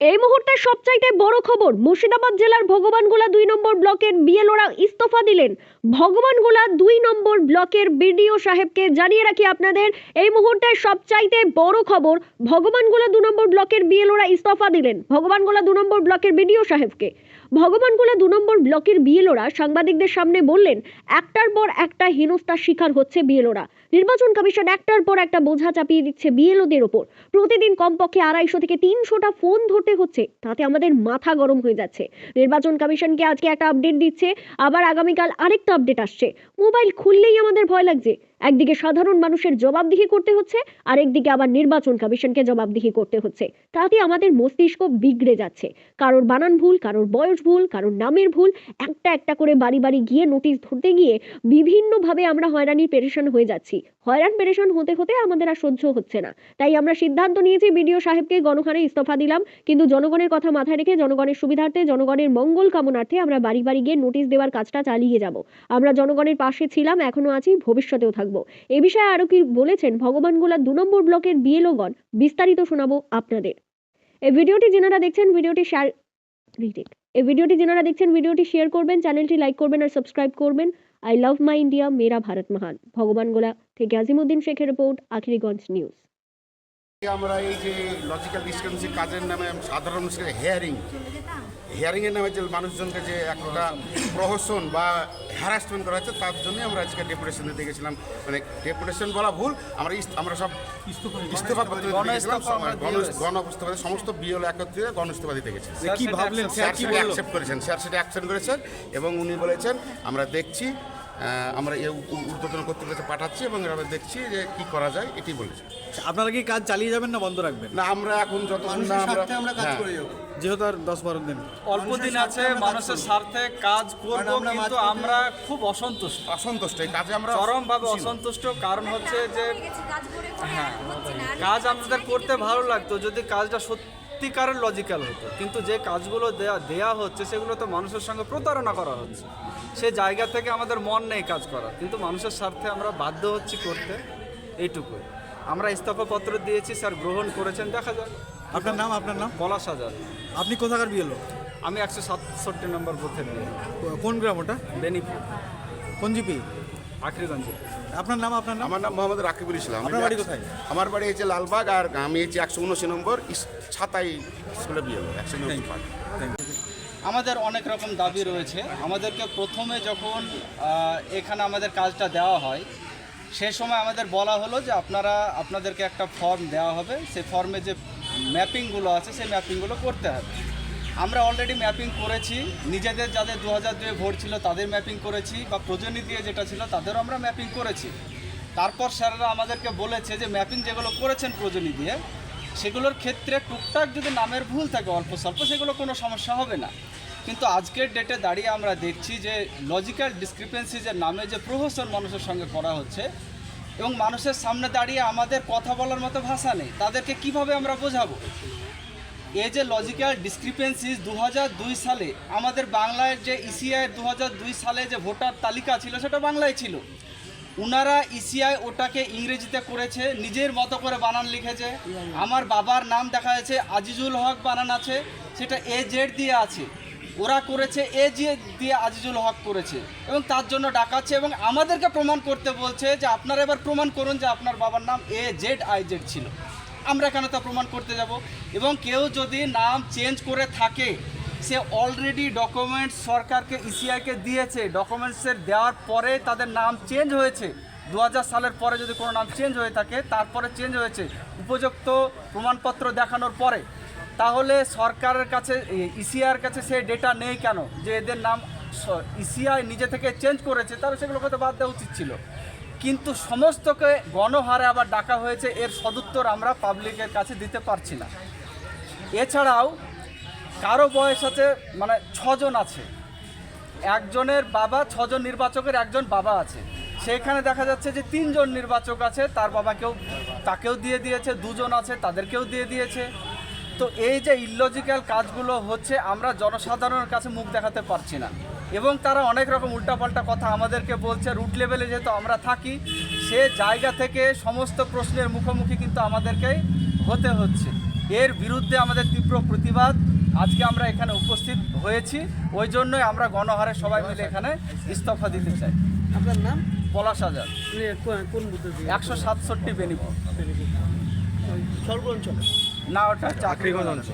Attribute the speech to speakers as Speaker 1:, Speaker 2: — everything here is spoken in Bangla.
Speaker 1: এই মুহূর্তে সবচাইতে বড় খবর, মুর্শিদাবাদ জেলার ভগবানগোলা দুই নম্বর ব্লকের বিএলওরা ইস্তফা দিলেন। ভগবানগোলা দুই নম্বর ব্লকের বিডিও সাহেবকে জানিয়ে রাখি আপনাদের, এই মুহূর্তে সবচাইতে বড় খবর, ভগবানগোলা দু নম্বর ব্লকের বিএলওরা ইস্তফা দিলেন। ভগবানগোলা দু নম্বর ব্লকের বিডিও সাহেবকে। ভগবানগোলা দু নম্বর ব্লকের বিএলওরা সাংবাদিকদের সামনে বললেন, একটার পর একটা হেনস্থার শিকার হচ্ছে বিএলওরা। নির্বাচন কমিশন একটার পর একটা বোঝা চাপিয়ে দিচ্ছে বিএলওদের ওপর। প্রতিদিন কমপক্ষে আড়াইশো থেকে তিনশোটা ফোন ধরতে হচ্ছে, তাতে আমাদের মাথা গরম হয়ে যাচ্ছে। নির্বাচন কমিশনকে আজকে একটা আপডেট দিচ্ছে, আবার আগামীকাল আরেকটা আপডেট আসছে। মোবাইল খুললেই আমাদের ভয় লাগছে। একদিকে সাধারণ মানুষের জবাবদিহি করতে হচ্ছে আর একদিকে আবার নির্বাচন কমিশনকে জবাবদিহি করতে হচ্ছে। তাতে আমাদের মস্তিষ্ক বিগড়ে যাচ্ছে। কারোর বানান ভুল, কারোর বয়স ভুল, কারোর নামের ভুল, একটা একটা করে বাড়ি বাড়ি গিয়ে নোটিশ ধরতে গিয়ে বিভিন্নভাবে আমরা হয়রানির পেরেশান হয়ে যাচ্ছি। হয়রান, পেরেশান হতে হতে আমাদের আর সহ্য হচ্ছে না। তাই আমরা সিদ্ধান্ত নিয়েছি, বিডিও সাহেবকে গণহারে ইস্তফা দিলাম। কিন্তু জনগণের কথা মাথায় রেখে জনগণের সুবিধার্থে, জনগণের মঙ্গল কামনার্থে আমরা বাড়ি বাড়ি গিয়ে নোটিশ দেওয়ার কাজটা চালিয়ে যাব। আমরা জনগণের পাশে ছিলাম, এখনও আছি, ভবিষ্যতেও থাকব। এ বিষয়ে আরও কি বলেছেন ভগবানগোলা দু নম্বর ব্লকের বিএলওগণ, বিস্তারিত শোনাবো আপনাদের। এই ভিডিওটি যেনারা দেখছেন, ভিডিওটি শেয়ার এই ভিডিওটি যেনারা দেখছেন, ভিডিওটি শেয়ার করবেন, চ্যানেলটি লাইক করবেন আর সাবস্ক্রাইব করবেন। আই লাভ মাই ইন্ডিয়া মেরা ভারত মহান ভগবানগোলা থেকে আজিমুদ্দিন শেখের রিপোর্ট আখিরিগঞ্জ নিউজ
Speaker 2: আমরা এই যে লজিক্যাল ডিসক্রিপেন্সি কাজের নামে সাধারণ মানুষের হেয়ারিং হিয়ারিং এর নামে যে মানুষজনকে যে একটা প্রহসন বা হ্যারাসমেন্ট করা হচ্ছে তার জন্যই আমরা আজকে ডেপুটেশন দিতে গেছিলাম। মানে ডেপুটেশন বলা ভুল আমরা আমরা সব ইস্তফা পত্র গণ সমস্ত বিএল একত্রিত গণ ইস্তফা দিতে গেছি
Speaker 3: কি ভাবলেন? স্যার
Speaker 2: সেটা অ্যাকসেপ্ট করেছেন স্যার সেটা অ্যাকশন করেছেন এবং উনি বলেছেন আমরা দেখছি আমরা এই উদ্বোধন কর্তৃপক্ষকে পাঠাচ্ছি এবং আমরা দেখছি যে কি করা যায় এটি বলেছে।
Speaker 3: আপনারা কি কাজ চালিয়ে যাবেন না বন্ধ রাখবেন?
Speaker 2: না আমরা এখন যতক্ষণ না আমরা হ্যাঁ।
Speaker 3: যেহেতু আর দশ বারো দিন।
Speaker 4: অল্প দিন আছে মানুষের স্বার্থে কাজ করব কিন্তু আমরা খুব অসন্তুষ্ট।
Speaker 2: অসন্তুষ্ট এই কাজে আমরা
Speaker 4: চরমভাবে অসন্তুষ্ট কারণ হচ্ছে যে হ্যাঁ কাজ আমাদের করতে ভালো লাগতো যদি কাজটা সত্যিকারের লজিক্যাল হতো। কিন্তু যে কাজগুলো দেয়া দেয়া হচ্ছে সেগুলো তো মানুষের সঙ্গে প্রতারণা করা হচ্ছে। সে জায়গা থেকে আমাদের মন নেই কাজ করা কিন্তু মানুষের স্বার্থে আমরা বাধ্য হচ্ছি করতে এইটুকুই আমরা ইস্তফাপত্র দিয়েছি স্যার গ্রহণ করেছেন দেখা যাক।
Speaker 3: আপনার নাম আপনার নাম?
Speaker 4: পলাশ হাজার
Speaker 3: আপনি কোথাকার বিয়েলো
Speaker 4: আমি একশো সাতষট্টি নম্বর বুথের
Speaker 3: কোন গ্রাম ওটা?
Speaker 4: বেনিপুর।
Speaker 3: কোন জিপি?
Speaker 4: আখরিগঞ্জে
Speaker 3: আপনার নাম আপনার নাম?
Speaker 2: আমার নাম মোহাম্মদ রাকিবুল ইসলাম।
Speaker 3: আপনার বাড়ি কোথায়?
Speaker 2: আমার বাড়ি হচ্ছে লালবাগ আর আমি হচ্ছে একশো উনআশি নম্বর ইস- ছাতাই স্কুলে বিয়ে একশো উনআশি
Speaker 4: আমাদের অনেক রকম দাবি রয়েছে। আমাদেরকে প্রথমে যখন এখানে আমাদের কাজটা দেওয়া হয় সে সময় আমাদের বলা হলো যে আপনারা আপনাদেরকে একটা ফর্ম দেওয়া হবে। সেই ফর্মে যে ম্যাপিংগুলো আছে সেই ম্যাপিংগুলো করতে হবে। আমরা অলরেডি ম্যাপিং করেছি। নিজেদের যাদের দু হাজার দুয়ে ভোট ছিল, তাদের ম্যাপিং করেছি বা প্রজনী দিয়ে যেটা ছিল, তাদেরও আমরা ম্যাপিং করেছি। তারপর স্যাররা আমাদেরকে বলেছে যে ম্যাপিং যেগুলো করেছেন প্রজনী দিয়ে, সেগুলোর ক্ষেত্রে টুকটাক যদি নামের ভুল থাকে, অল্প স্বল্প, সেগুলো কোনো সমস্যা হবে না। কিন্তু আজকের ডেটে দাঁড়িয়ে আমরা দেখছি যে লজিক্যাল ডিসক্রিপেন্সি যে নামে যে প্রহসন মানুষের সঙ্গে করা হচ্ছে এবং মানুষের সামনে দাঁড়িয়ে আমাদের কথা বলার মতো ভাষা নেই, তাদেরকে কীভাবে আমরা বোঝাবো? এই যে লজিক্যাল ডিসক্রিপেন্সিস দু দুই সালে, আমাদের বাংলায় যে ইসিআই দু দুই সালে যে ভোটার তালিকা ছিল, সেটা বাংলায় ছিল। উনারা ইসিআই ওটাকে ইংরেজিতে করেছে, নিজের মতো করে বানান লিখেছে। আমার বাবার নাম দেখা যাচ্ছে, আজিজুল হক বানান আছে, সেটা এ জেড দিয়ে আছে। ওরা করেছে এ যে দিয়ে আজিজুল হক করেছে, এবং তার জন্য ডাকাচ্ছে, এবং আমাদেরকে প্রমাণ করতে বলছে যে আপনারা এবার প্রমাণ করুন যে আপনার বাবার নাম এ জেড আই জেড ছিল। আমরা কেন তা প্রমাণ করতে যাব? এবং কেউ যদি নাম চেঞ্জ করে থাকে, সে অলরেডি ডকুমেন্টস সরকারকে ইসিআইকে দিয়েছে। ডকুমেন্টসের দেওয়ার পরে তাদের নাম চেঞ্জ হয়েছে। দু হাজার সালের পরে যদি কোনো নাম চেঞ্জ হয়ে থাকে, তারপরে চেঞ্জ হয়েছে। উপযুক্ত প্রমাণপত্র দেখানোর পরে। তাহলে সরকারের কাছে ইসিআর কাছে সেই ডেটা নেই কেন? যে এদের নাম ইসিআই নিজে থেকে চেঞ্জ করেছে, তাহলে সেগুলোকে তো বাদ দেওয়া উচিত ছিল। কিন্তু সমস্তকে গণহারে আবার ডাকা হয়েছে, এর সদুত্তর আমরা পাবলিকের কাছে দিতে পারছি না। এছাড়াও কারও বয়স আছে মানে ছজন আছে। একজনের বাবা, ছজন নির্বাচকের একজন বাবা আছে। সেখানে দেখা যাচ্ছে যে তিনজন নির্বাচক আছে, তার বাবাকেও তাকেও দিয়ে দিয়েছে, দুজন আছে, তাদেরকেও দিয়ে দিয়েছে। তো এই যে ইললজিক্যাল কাজগুলো হচ্ছে, আমরা জনসাধারণের কাছে মুখ দেখাতে পারছি না। এবং তারা অনেক রকম উল্টাপাল্টা কথা আমাদেরকে বলছে রুট লেভেলে যেহেতু আমরা থাকি সে জায়গা থেকে সমস্ত প্রশ্নের মুখোমুখি কিন্তু আমাদেরকেই হতে হচ্ছে। এর বিরুদ্ধে আমাদের তীব্র প্রতিবাদ। আজকে আমরা এখানে উপস্থিত হয়েছি। ওই জন্যই আমরা গণহারে সবাই মিলে এখানে ইস্তফা দিতে চাই।
Speaker 5: আপনার নাম?
Speaker 4: পলাশ হাজার
Speaker 5: কোন-
Speaker 4: একশো সাতষট্টি বেনিপুর।
Speaker 5: সর্ব অঞ্চলে
Speaker 4: না ওটা চাকরিগঞ্জ অঞ্চল